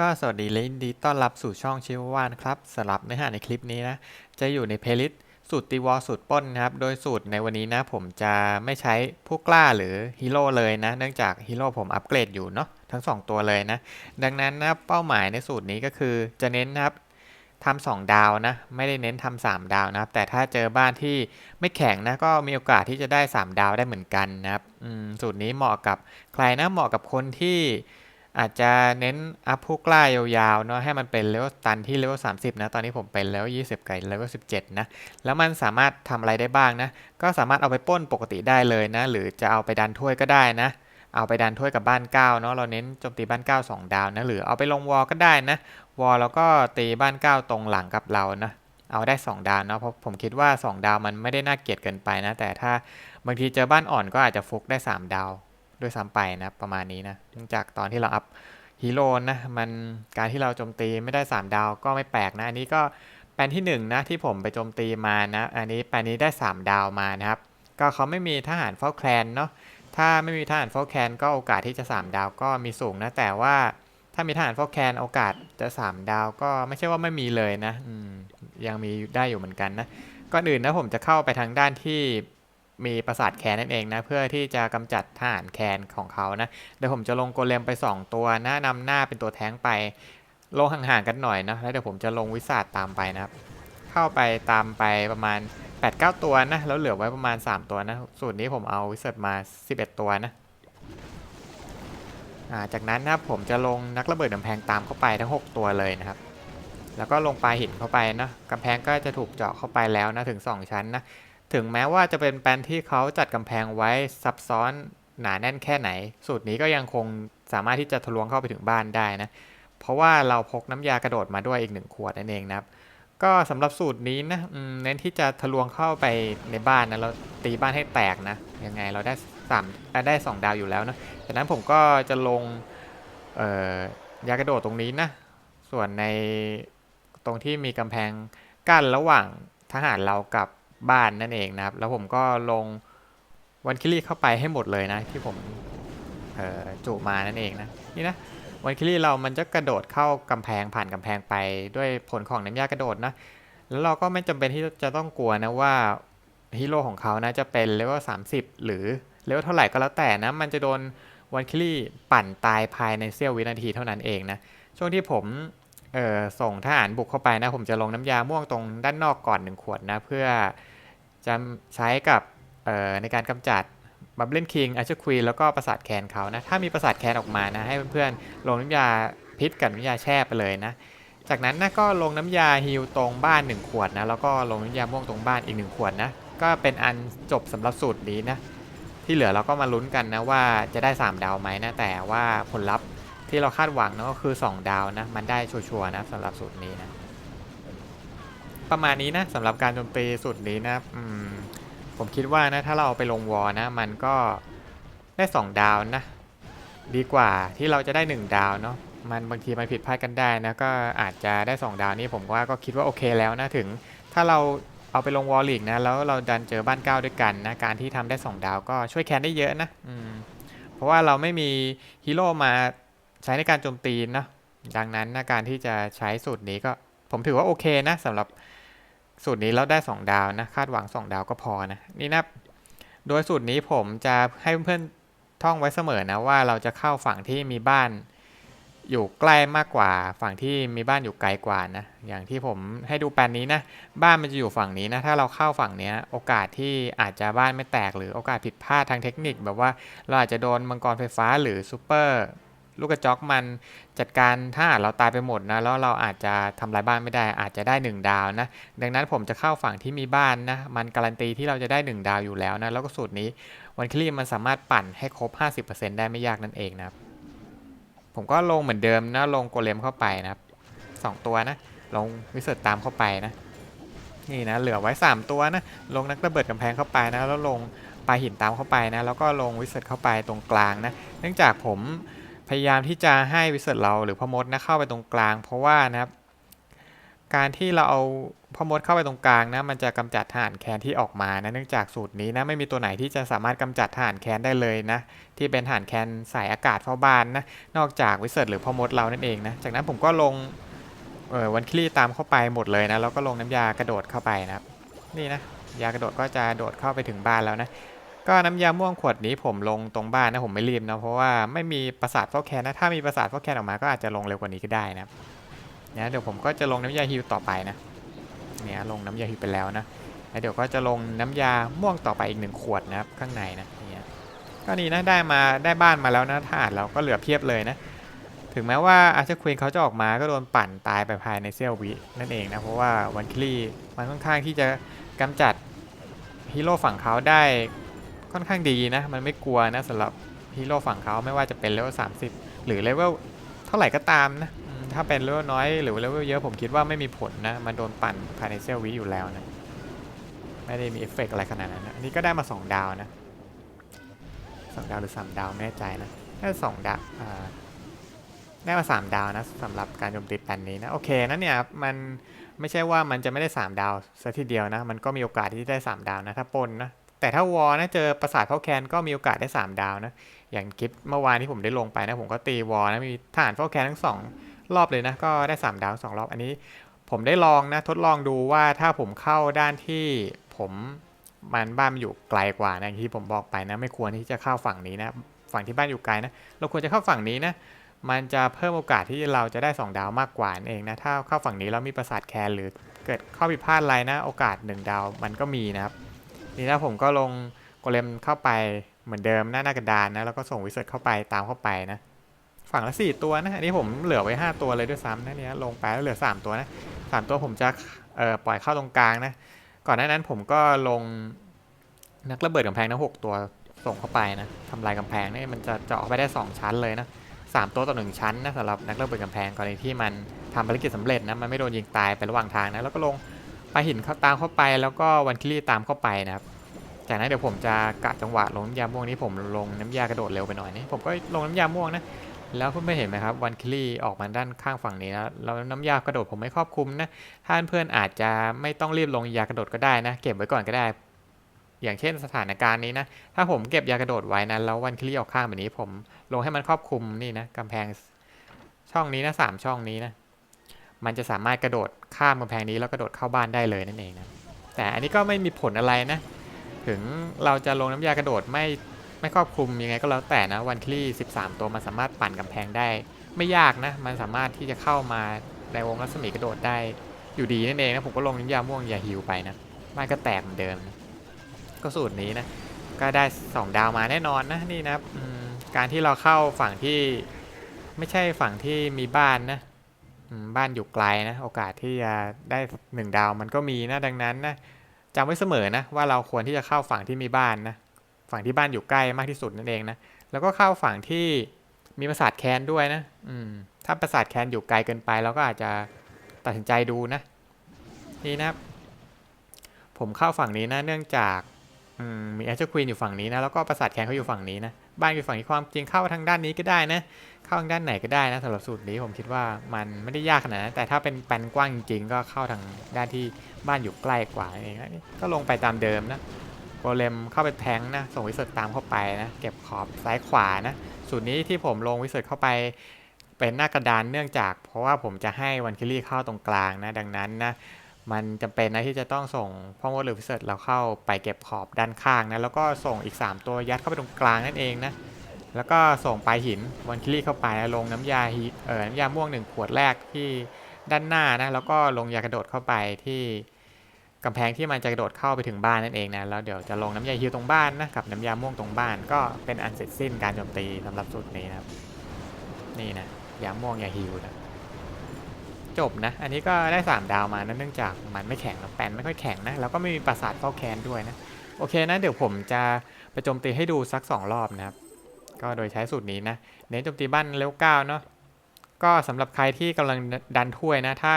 ก็สวัสดีและยินดีต้อนรับสู่ช่องชิววานครับสำหรับเนื้อหาในคลิปนี้นะ จะอยู่ในเพลย์ลิสต์สูตรตีวอลสูตรป้นนะครับ โดยสูตรในวันนี้นะ ผมจะไม่ใช้ผู้กล้าหรือฮีโร่เลยนะ เนื่องจากฮีโร่ผมอัปเกรดอยู่เนาะทั้ง 2 ตัวเลยนะ ดังนั้นนะเป้าหมายในสูตรนี้ก็คือจะเน้นนะครับทำสองดาวนะ ไม่ได้เน้นทำสามดาวนะครับ แต่ถ้าเจอบ้านที่ไม่แข็งนะก็มีโอกาสที่จะได้ 3 ดาวได้เหมือนกันนะครับสูตรนี้เหมาะกับใครนะเหมาะกับคนที่ อาจจะเน้นอัพผู้กล้ายาวๆเนาะให้มันเป็นเลเวลตันที่เลเวล30 นะ ตอนนี้ผมเป็นเลเวล20 กับเลเวล17 นะ แล้วมันสามารถทำอะไรได้บ้างนะ ก็สามารถเอาไปป้นปกติได้เลยนะ หรือจะเอาไปดันถ้วยก็ได้นะ เอาไปดันถ้วยกับบ้าน9เนาะเราเน้นโจมตีบ้าน 9 2 ดาวนะหรือเอาไปลงวอลก็ได้นะวอลแล้วก็ตีบ้าน 9 ตรงหลังกับเรานะเอาได้ 2 ดาวเนาะเพราะผมคิดว่า 2 ดาวมันไม่ได้น่าเกลียดเกินไปนะ แต่ถ้าบางทีเจอบ้านอ่อนก็อาจจะฟุกได้ 3 ดาว ด้วยซ้ำไปนะประมาณนี้นะเนื่องจากตอนที่เราอัพฮีโร่นะมันการที่เราโจมตีไม่ได้ 3 ดาวก็ไม่แปลกนะ อันนี้ก็แปลนที่1นนะที่ผมไปโจมตีมานะ อันนี้แปลนนี้ได้ 3 ดาวมานะครับ ก็เขาไม่มีทหารเฝ้าแคลนเนาะถ้าไม่มีทหารเฝ้าแคลนก็โอกาสที่จะ 3 ดาวก็มีสูงนะแต่ว่าถ้ามีทหารเฝ้าแคลนโอกาสจะ3ดาวก็ไม่ใช่ว่าไม่มีเลยนะยังมีได้อยู่เหมือนกันนะก่อนอื่นนะผมจะเข้าไปทางด้านที่ มีปราสาทแคนนั่นเองนะ เพื่อที่จะกำจัดทหารแคนของเขานะเดี๋ยวผมจะลงโกเลมไป 2 ตัวนะนำหน้าเป็นตัวแท้งไปลงห่างๆกันหน่อยนะแล้วเดี๋ยวผมจะลงวิสาตตามไปนะครับ เข้าไปตามไปประมาณ 8-9 ตัวนะแล้วเหลือไว้ประมาณ 3 ตัวนะสูตรนี้ผมเอาวิสาตมา 11 ตัวนะาจากนั้นนะครับผมจะลงนักระเบิดกำแพงตามเข้าไปทั้ง 6 ตัวเลยนะครับ แล้วก็ลงปลายหินเข้าไปนะกำแพงก็จะถูกเจาะเข้าไปแล้วนะถึง 2 ชั้นนะ ถึงแม้ว่าจะเป็นแปลนที่เขาจัดกำแพงไว้ซับซ้อนหนาแน่นแค่ไหน สูตรนี้ก็ยังคงสามารถที่จะทะลวงเข้าไปถึงบ้านได้นะ เพราะว่าเราพกน้ำยากระโดดมาด้วยอีกหนึ่งขวดนั่นเองนะครับ ก็สำหรับสูตรนี้นะเน้นที่จะทะลวงเข้าไปในบ้านนะเราตีบ้านให้แตกนะยังไงเราได้สามได้สองดาวอยู่แล้วนะจากนั้นผมก็จะลงยากระโดดตรงนี้นะ ส่วนในตรงที่มีกำแพงกั้นระหว่างทหารเรากับ บ้านนั่นเองนะครับ แล้วผมก็ลงวันคิลี่เข้าไปให้หมดเลยนะ ที่ผมจุมานั่นเองนะนี่นะวันคิลี่เรามันจะกระโดดเข้ากำแพงผ่านกำแพงไปด้วยผลของน้ำยากระโดดนะแล้วเราก็ไม่จำเป็นที่จะต้องกลัวนะว่าฮีโร่ของเขานะจะเป็นเลเวล30 หรือเลเวลเท่าไหร่ก็แล้วแต่นะ มันจะโดนวันคิลี่ปั่นตายภายในเสี้ยววินาทีเท่านั้นเองนะ ช่วงที่ผม เอ่อส่งทหารบุกเข้าไปนะ ผมจะลงน้ำยาม่วงตรงด้านนอกก่อนหนึ่งขวดนะ เพื่อจะใช้กับเอ่อในการกำจัดบับเบิลคิงอาชควีแล้วก็ประสาทแคนเขานะ ถ้ามีประสาทแคนออกมานะ ให้เพื่อนๆ ลงน้ำยาพิษกับน้ำยาแช่ไปเลยนะ จากนั้นนะก็ลงน้ำยาฮิลตรงบ้าน 1 ขวดนะ แล้วก็ลงน้ำยาม่วงตรงบ้านอีก 1 ขวดนะ ก็เป็นอันจบสำหรับสูตรนี้นะ ที่เหลือเราก็มาลุ้นกันนะว่าจะได้ 3 ดาวไหมนะ แต่ว่าผลลัพธ์ ที่เราคาดหวังนะก็คือ 2 ดาวนะ มันได้ชัวร์ๆนะสำหรับสูตรนี้นะ ประมาณนี้นะสำหรับการโจมตีสูตรนี้นะอืมผมคิดว่านะถ้าเราเอาไปลงวอลนะ มันก็ได้ 2 ดาวนะ ดีกว่าที่เราจะได้ 1 ดาวเนาะมันบางทีมันผิดพลาดกันได้นะก็อาจจะได้ 2 ดาวนี่ผมว่าก็คิดว่าโอเคแล้วนะถึง ถ้าเราเอาไปลงวอลลีกนะแล้วเราดันเจอบ้านเก้าด้วยกันนะการที่ทำได้ 2 ดาวก็ช่วยแคนได้เยอะนะอืมเพราะว่าเราไม่มีฮีโร่มา ใช้ในการโจมตีนะดังนั้นนะการที่จะใช้สูตรนี้ก็ผมถือว่าโอเคนะสำหรับสูตรนี้แล้วได้ 2 ดาวนะคาดหวัง 2 ดาวก็พอนะนี่นะโดยสูตรนี้ผมจะให้เพื่อนๆท่องไว้เสมอนะว่าเราจะเข้าฝั่งที่มีบ้านอยู่ใกล้มากกว่าฝั่งที่มีบ้านอยู่ไกลกว่านะอย่างที่ผมให้ดูแปลนนี้นะบ้านมันจะอยู่ฝั่งนี้นะถ้าเราเข้าฝั่งเนี้ยโอกาสที่อาจจะบ้านไม่แตกหรือโอกาสผิดพลาดทางเทคนิค แบบว่าเราอาจจะโดนมังกรไฟฟ้าหรือซูเปอร์ ลูกกระจอกมันจัดการถ้าเราตายไปหมดนะแล้วเราอาจจะทำลายบ้านไม่ได้อาจจะได้ 1 ดาวนะ ดังนั้นผมจะเข้าฝั่งที่มีบ้านนะมันการันตีที่เราจะได้ 1 ดาวอยู่แล้วนะแล้วก็สูตรนี้วันคลีมันสามารถปั่นให้ครบ 50%ได้ไม่ยากนั่นเองนะครับผมก็ลงเหมือนเดิมนะลงโกเลมเข้าไปนะครับสองตัวนะลงวิเศษตามเข้าไปนะนี่นะเหลือไว้ 3 ตัวนะลงนักระเบิดกำแพงเข้าไปนะแล้วลงปลาหินตามเข้าไปนะแล้วก็ลงวิเศษเข้าไปตรงกลางนะเนื่องจากผม พยายามที่จะให้วิเศษเราหรือพอมดนะเข้าไปตรงกลาง เพราะว่านะครับ การที่เราเอาพ่อมดเข้าไปตรงกลางนะมันจะกำจัดทหารแคนที่ออกมานะเนื่องจากสูตรนี้นะไม่มีตัวไหนที่จะสามารถกำจัดทหารแคนได้เลยนะที่เป็นทหารแคนสายอากาศเฝ้าบ้านนะนอกจากวิเศษหรือพ่อมดเรานั่นเองนะจากนั้นผมก็ลงเออวันคลี่ตามเข้าไปหมดเลยนะแล้วก็ลงน้ำยากระโดดเข้าไปนะครับนี่นะยากระโดดก็จะโดดเข้าไปถึงบ้านแล้วนะ ก็น้ำยาม่วงขวดนี้ผมลงตรงบ้านนะผมไม่รีบนะเพราะว่าไม่มีประสาทเฝ้าแคนนะถ้ามีประสาทเฝ้าแคนออกมาก็อาจจะลงเร็วกว่านี้ก็ได้นะเนี่ยเดี๋ยวผมก็จะลงน้ำยาฮิวต่อไปนะเนี่ยลงน้ำยาฮิวไปแล้วนะแล้วเดี๋ยวก็จะลงน้ำยาม่วงต่อไปอีกหนึ่งขวดนะครับข้างในนะเนี่ยก็นี่นะได้มาได้บ้านมาแล้วนะถาอ่านเราก็เหลือเพียบเลยนะถึงแม้ว่าอาร์เชอร์ควีนเขาจะออกมาก็โดนปั่นตายไปภายในเซี่ยววินั่นเองนะเพราะว่าวันคลีมันค่อนข้างที่จะกำจัดฮีโร่ฝั่งเขาได้ ค่อนข้างดีนะ มันไม่กลัวนะสำหรับฮีโร่ฝั่งเขาไม่ว่าจะเป็นเลเวล30 หรือเลเวลเท่าไหร่ก็ตามนะ ถ้าเป็นเลเวลน้อยหรือเลเวลเยอะผมคิดว่าไม่มีผลนะ มันโดนปั่นภายในเซี่ยววิอยู่แล้วนะ ไม่ได้มีเอฟเฟกต์อะไรขนาดนั้นนะ อันนี้ก็ได้มา 2 ดาวนะสองดาวหรือ 3 ดาวไม่แน่ใจนะได้สองดาวได้มา 3 ดาวนะสำหรับการโจมตีแปนนี้นะ โอเคนะเนี่ยมันไม่ใช่ว่ามันจะไม่ได้ 3 ดาวซะทีเดียวนะ มันก็มีโอกาสที่ได้ 3 ดาวนะถ้าปนนะ แต่ถ้าวอนะเจอประสาทเข้าแคนก็มีโอกาสได้ 3 ดาวนะ อย่างคลิปเมื่อวานที่ผมได้ลงไปนะ ผมก็ตีวอนะมีฐานเข้าแคนทั้งสองรอบเลยนะ ก็ได้ 3 ดาวสองรอบอันนี้ ผมได้ลองนะ ทดลองดูว่าถ้าผมเข้าด้านที่ผมมันบ้านมันอยู่ไกลกว่านะที่ผมบอกไปนะ ไม่ควรที่จะเข้าฝั่งนี้นะ ฝั่งที่บ้านอยู่ไกลนะ เราควรจะเข้าฝั่งนี้นะมันจะเพิ่มโอกาสที่เราจะได้ 2 ดาวมากกว่านั่นเองนะ ถ้าเข้าฝั่งนี้แล้วมีประสาทแคนหรือเกิดข้อผิดพลาดอะไรนะ โอกาส 1 ดาวมันก็มีนะครับ นี่นะผมก็ลงโกเลมเข้าไปเหมือนเดิมหน้าหน้ากระดานนะแล้วก็ส่งวิเศษเข้าไปตามเข้าไปนะ ฝั่งละสี่ตัวนะอันนี้ผมเหลือไว้ 5 ตัวเลยด้วยซ้ำนะเนี่ยลงไปแล้วเหลือ 3 ตัวนะสามตัวผมจะเอ่อปล่อยเข้าตรงกลางนะ ก่อนหน้านั้นผมก็ลงนักระเบิดกำแพงทั้งหกตัวส่งเข้าไปนะทำลายกำแพงนี่มันจะเจาะไปได้ 2 ชั้นเลยนะสามตัวต่อหนึ่งชั้นนะสำหรับนักระเบิดกำแพงกรณีที่มันทำภารกิจสำเร็จนะมันไม่โดนยิงตายไประหว่างทางนะแล้วก็ลง ปาหินเข้าตามเข้าไปแล้วก็วันคิลี่ตามเข้าไปนะครับ จากนั้นเดี๋ยวผมจะกะจังหวะลงน้ำยาม่วงนี้ผมลงน้ำยากระโดดเร็วไปหน่อยนี่ผมก็ลงน้ำยาม่วงนะแล้วเพื่อนๆเห็นไหมครับวันคิลี่ออกมาด้านข้างฝั่งนี้นะแล้วน้ำยากระโดดผมไม่ครอบคลุมนะถ้าเพื่อนอาจจะไม่ต้องรีบลงยากระโดดก็ได้นะ เก็บไว้ก่อนก็ได้ อย่างเช่นสถานการณ์นี้นะถ้าผมเก็บยากระโดดไว้นะแล้ววันคิลี่ออกข้างแบบนี้ผมลงให้มันครอบคลุมนี่นะกำแพงช่องนี้นะสามช่องนี้นะ มันจะสามารถกระโดดข้ามกำแพงนี้แล้วกระโดดเข้าบ้านได้เลยนั่นเองนะแต่อันนี้ก็ไม่มีผลอะไรนะ ถึงเราจะลงน้ำยากระโดดไม่ไม่ครอบคลุมยังไงก็แล้วแต่นะวันคลี่ 13 ตัวมันสามารถปั่นกำแพงได้ ไม่ยากนะ มันสามารถที่จะเข้ามาในวงรัศมีกระโดดได้อยู่ดีนั่นเองนะผมก็ลงน้ำยาม่วงยาฮิวไปนะบ้านก็แตกเหมือนเดิมนะก็สูตรนี้นะก็ได้ 2 ดาวมาแน่นอนนะนี่นะการที่เราเข้าฝั่งที่ไม่ใช่ฝั่งที่มีบ้านนะ บ้านอยู่ไกลนะ โอกาสที่จะได้1ดาวมันก็มีนะดังนั้นนะจำไว้เสมอนะว่าเราควรที่จะเข้าฝั่งที่มีบ้านนะฝั่งที่บ้านอยู่ใกล้มากที่สุดนั่นเองนะแล้วก็เข้าฝั่งที่มีประสาทแคนด้วยนะอืมถ้าประสาทแคนอยู่ไกลเกินไปเราก็อาจจะตัดสินใจดูนะ นี่นะผมเข้าฝั่งนี้นะเนื่องจากอืมมีแอชเชอร์ควีนอยู่ฝั่งนี้นะแล้วก็ประสาทแคนเขาอยู่ฝั่งนี้นะ บ้านอยู่ฝั่งนี้ความจริงเข้าทางด้านนี้ก็ได้นะ เข้าทางด้านไหนก็ได้นะสำหรับสูตรนี้ผมคิดว่ามันไม่ได้ยากขนาดนั้นแต่ถ้าเป็นแปลนกว้างจริง ๆ ก็เข้าทางด้านที่บ้านอยู่ใกล้กว่านั่นเองนะก็ลงไปตามเดิมนะโกเลมเข้าไปแทงนะ ส่งวิเศษตามเข้าไปนะ เก็บขอบซ้ายขวานะสูตรนี้ที่ผมลงวิเศษเข้าไปเป็นหน้ากระดานเนื่องจาก เพราะว่าผมจะให้วันคิลี่เข้าตรงกลางนะ ดังนั้นนะ มันจำเป็นนะที่จะต้องส่งพ่อมดหรือวิเศษเราเข้าไปเก็บขอบด้านข้างนะแล้วก็ส่งอีก 3 ตัวยัดเข้าไปตรงกลางนั่นเองนะแล้วก็ส่งปลายหินวันคิลี่เข้าไปลงน้ำยาฮีเอ่อน้ำยาม่วงหนึ่งขวดแรกที่ด้านหน้านะแล้วก็ลงยากระโดดเข้าไปที่กำแพงที่มันจะกระโดดเข้าไปถึงบ้านนั่นเองนะแล้วเดี๋ยวจะลงน้ำยาฮิวตรงบ้านนะกับน้ำยาม่วงตรงบ้าน ก็เป็นอันเสร็จสิ้นการโจมตีสำหรับสูตรนี้นะครับนี่นะยาม่วงยาฮิวนะ จบนะ อันนี้ก็ได้ 3 ดาวมานะเนื่องจากมันไม่แข็งนะแปนไม่ค่อยแข็งนะ แล้วก็ไม่มีปราสาทเฝ้าแคนด้วยนะ โอเคนะ เดี๋ยวผมจะไปโจมตีให้ดูสัก 2 รอบนะครับ ก็โดยใช้สูตรนี้นะ เน้นโจมตีบ้านเลเวลเก้าเนาะ ก็สำหรับใครที่กำลังดันถ้วยนะ ถ้า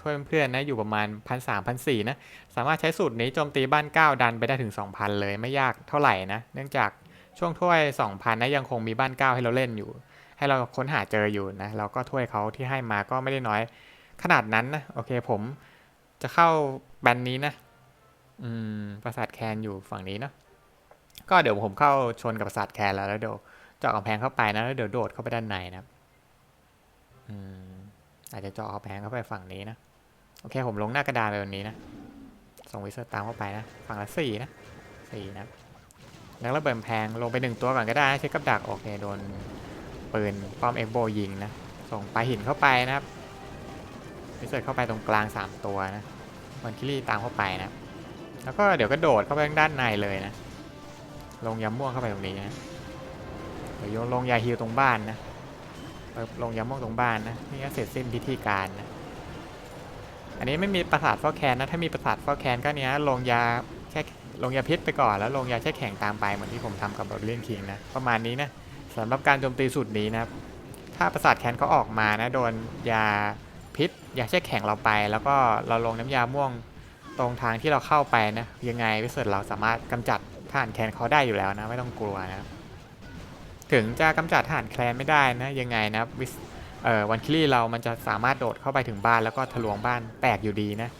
ถ้วยเพื่อนๆนะอยู่ประมาณพันสามพันสี่นะ สามารถใช้สูตรนี้โจมตีบ้าน 9 ดันไปได้ถึง 2,000 เลยไม่ยากเท่าไหร่นะ เนื่องจากช่วงถ้วย 2,000นะยังคงมีบ้าน 9 ให้เราเล่นอยู่ ให้เราค้นหาเจออยู่นะแล้วก็ถ้วยเขาที่ให้มาก็ไม่ได้น้อยขนาดนั้นนะโอเคผมจะเข้าแบนนี้นะ อืมปราสาทแคนอยู่ฝั่งนี้เนาะก็เดี๋ยวผมเข้าชนกับปราสาทแคนแล้วแล้วเดี๋ยวเจาะกำแพงเข้าไปนะแล้วเดี๋ยวโดดเข้าไปด้านในนะอืมอาจจะเจาะกำแพงเข้าไปฝั่งนี้นะโอเคผมลงหน้ากระดานไปวันนี้นะส่งวิเซอร์ตามเข้าไปนะฝั่งละสี่นะสี่นะแล้วระเบิดแพงลงไปหนึ่งตัวก่อนก็ได้นะเช็คกับดักโอเคโดน ปืนป้อมเอ็กโบยิงนะ ส่งปลาหินเข้าไปนะครับวิเศษเข้าไปตรงกลาง 3 ตัวนะวันคิรี่ตามเข้าไปนะ แล้วก็เดี๋ยวก็โดดเข้าไปด้านในเลยนะ ลงยำม่วงเข้าไปตรงนี้นะ เดี๋ยวโยนลงยาฮิวตรงบ้านนะลงยำม่วงตรงบ้านนะ นี่ก็เสร็จสิ้นพิธีการนะ อันนี้ไม่มีประสาทฟอกแคนนะ ถ้ามีประสาทฟอกแคนก็เนี้ยลงยาแค่ลงยาพิษไปก่อนแล้วลงยาแช่แข็งตามไปเหมือนที่ผมทำกับบอลเลนคิงนะ ประมาณนี้นะ สำหรับการโจมตีสุดนี้นะครับ ถ้าประสาทแคนเขาออกมานะโดนยาพิษยาแช่แข็งเราไป แล้วก็เราลงน้ำยาม่วงตรงทางที่เราเข้าไปนะยังไงวิเศษเราสามารถกำจัดทหารแคนเขาได้อยู่แล้วนะไม่ต้องกลัวนะถึงจะกำจัดทหารแคลนไม่ได้นะยังไงนะวิเอ่อวันคิลี่เรามันจะสามารถโดดเข้าไปถึงบ้านแล้วก็ทะลวงบ้านแตกอยู่ดีนะ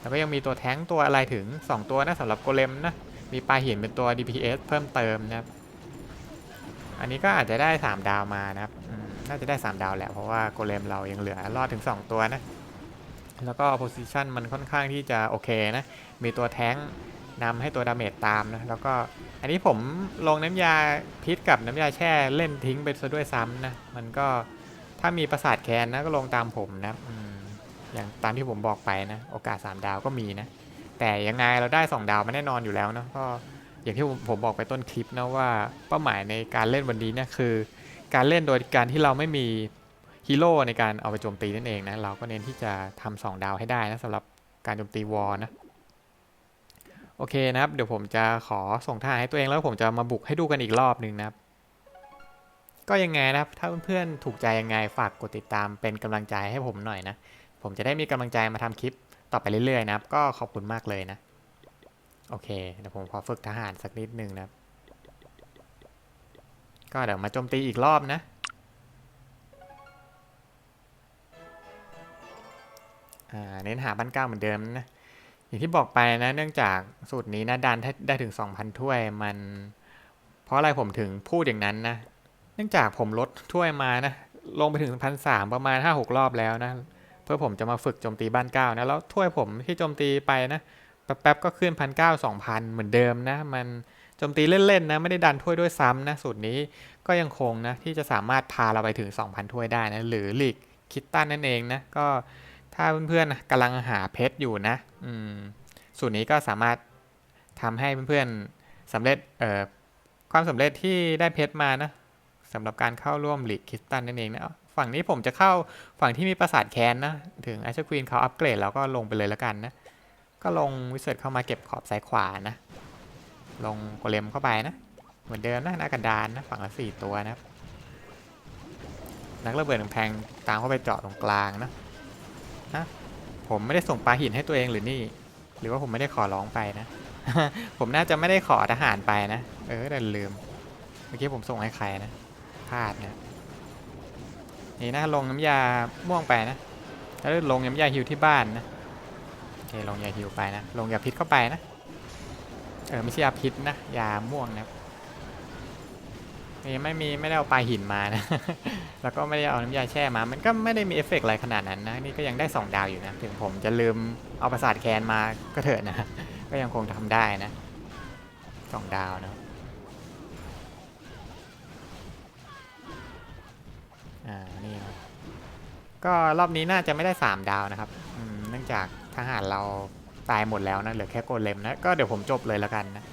แล้วก็ยังมีตัวแท้งตัวอะไรถึง 2 ตัวนะสำหรับโกเลมนะมีปลาหินเป็นตัว DPS เพิ่มเติมนะครับ อันนี้ก็อาจจะได้ 3 ดาวมานะครับ น่าจะได้ 3 ดาวแหละ เพราะว่าโกเลมเรายังเหลือรอดถึง 2 ตัวนะ แล้วก็โพซิชันมันค่อนข้างที่จะโอเคนะ มีตัวแท้งนำให้ตัวดาเมจตามนะ แล้วก็อันนี้ผมลงน้ำยาพิษกับน้ำยาแช่เล่นทิ้งไปซะด้วยซ้ำนะ มันก็ถ้ามีประสาทแคนนะก็ลงตามผมนะออย่างตามที่ผมบอกไปนะ โอกาส 3 ดาวก็มีนะ แต่ยังไงเราได้ 2 ดาวมาแน่นอนอยู่แล้วนะก็ อย่างที่ผมบอกไปต้นคลิปนะว่าเป้าหมายในการเล่นวันนี้เนี่ยคือ การเล่นโดยการที่เราไม่มีฮีโร่ในการเอาไปโจมตีนั่นเองนะเราก็เน้นที่จะทำสองดาวให้ได้นะสำหรับการโจมตีวอลนะโอเคนะครับ เดี๋ยวผมจะขอส่งท่าให้ตัวเองแล้วผมจะมาบุกให้ดูกันอีกรอบหนึ่งนะครับ ก็ยังไงนะครับ ถ้าเพื่อนๆถูกใจยังไงฝากกดติดตามเป็นกำลังใจให้ผมหน่อยนะ ผมจะได้มีกำลังใจมาทำคลิปต่อไปเรื่อยๆนะครับ ก็ขอบคุณมากเลยนะ โอเค เดี๋ยวผมขอฝึกทหารสักนิดนึงนะครับ ก็เดี๋ยวมาโจมตีอีกรอบนะ อ่า เน้นหาบ้านเก้าเหมือนเดิมนะ อย่างที่บอกไปนะ เนื่องจากสูตรนี้นะดันได้ถึง 2,000 ถ้วยมัน เพราะอะไรผมถึงพูดอย่างนั้นนะ เนื่องจากผมลดถ้วยมานะ ลงไปถึงพันสามประมาณ 5-6 รอบแล้วนะ เพื่อผมจะมาฝึกโจมตีบ้านเก้านะ แล้วถ้วยผมที่โจมตีไปนะ แป๊บๆก็ขึ้นพันเก้าสองพันเหมือนเดิมนะมันโจมตีเล่นๆนะไม่ได้ดันถ้วยด้วยซ้ำนะสูตรนี้ก็ยังคงนะที่จะสามารถพาเราไปถึง 2,000 ถ้วยได้นะหรือลีกคิตตันนั่นเองนะก็ถ้าเพื่อนๆกำลังหาเพชรอยู่นะอืมสูตรนี้ก็สามารถทำให้เพื่อนๆสำเร็จเอ่อความสำเร็จที่ได้เพชรมานะสำหรับการเข้าร่วมลีกคิตตันนั่นเองนะฝั่งนี้ผมจะเข้าฝั่งที่มีปราสาทแคนนะถึงไอชควีนเขาอัปเกรดแล้วก็ลงไปเลยแล้วกันนะ ก็ลงวิเศษเข้ามาเก็บขอบซ้ายขวานะ ลงโกเลมเข้าไปนะ เหมือนเดิมนะหน้ากระดานนะฝั่งละสี่ตัวนะครับ นักระเบิดกำแพงตามเข้าไปเจาะตรงกลางนะฮะผมไม่ได้ส่งปลาหินให้ตัวเองหรือนี่ หรือว่าผมไม่ได้ขอร้องไปนะ ผมน่าจะไม่ได้ขอทหารไปนะ เออแต่ลืม เมื่อกี้ผมส่งให้ใครนะพลาดนะนี่นะลงน้ำยาม่วงไปนะแล้วลงน้ำยาฮิวที่บ้านนะ เคลงยาฮิวไปนะ ลงยาพิษเข้าไปนะ เออไม่ใช่ยาพิษนะ ยาม่วงนะครับนี่ไม่มีไม่ได้เอาปลาหินมานะ แล้วก็ไม่ได้เอาน้ำยาแช่มา มันก็ไม่ได้มีเอฟเฟกต์อะไรขนาดนั้นนะ นี่ก็ยังได้ 2 ดาวอยู่นะ ถึงผมจะลืมเอาประสาทแคนมาก็เถอะนะ ก็ยังคงทำได้นะสองดาวนะอ่า นี่นะก็รอบนี้น่าจะไม่ได้ 3 ดาวนะครับ เนื่องจาก ทหารเราตายหมดแล้วนะเหลือแค่โกเลมนะก็เดี๋ยวผมจบเลยแล้วกันนะ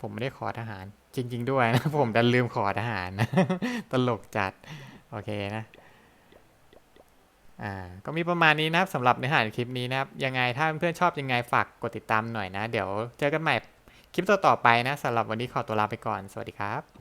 ผมไม่ได้ขอทหาร จริง ๆ ด้วยนะผมดันลืมขอทหารนะตลกจัด โอเคนะอ่าก็มีประมาณนี้นะครับสำหรับเนื้อหาในคลิปนี้นะครับ ยังไงถ้าเพื่อนชอบยังไงฝากกดติดตามหน่อยนะ เดี๋ยวเจอกันใหม่คลิปต่อๆไปนะสำหรับวันนี้ขอตัวลาไปก่อนสวัสดีครับ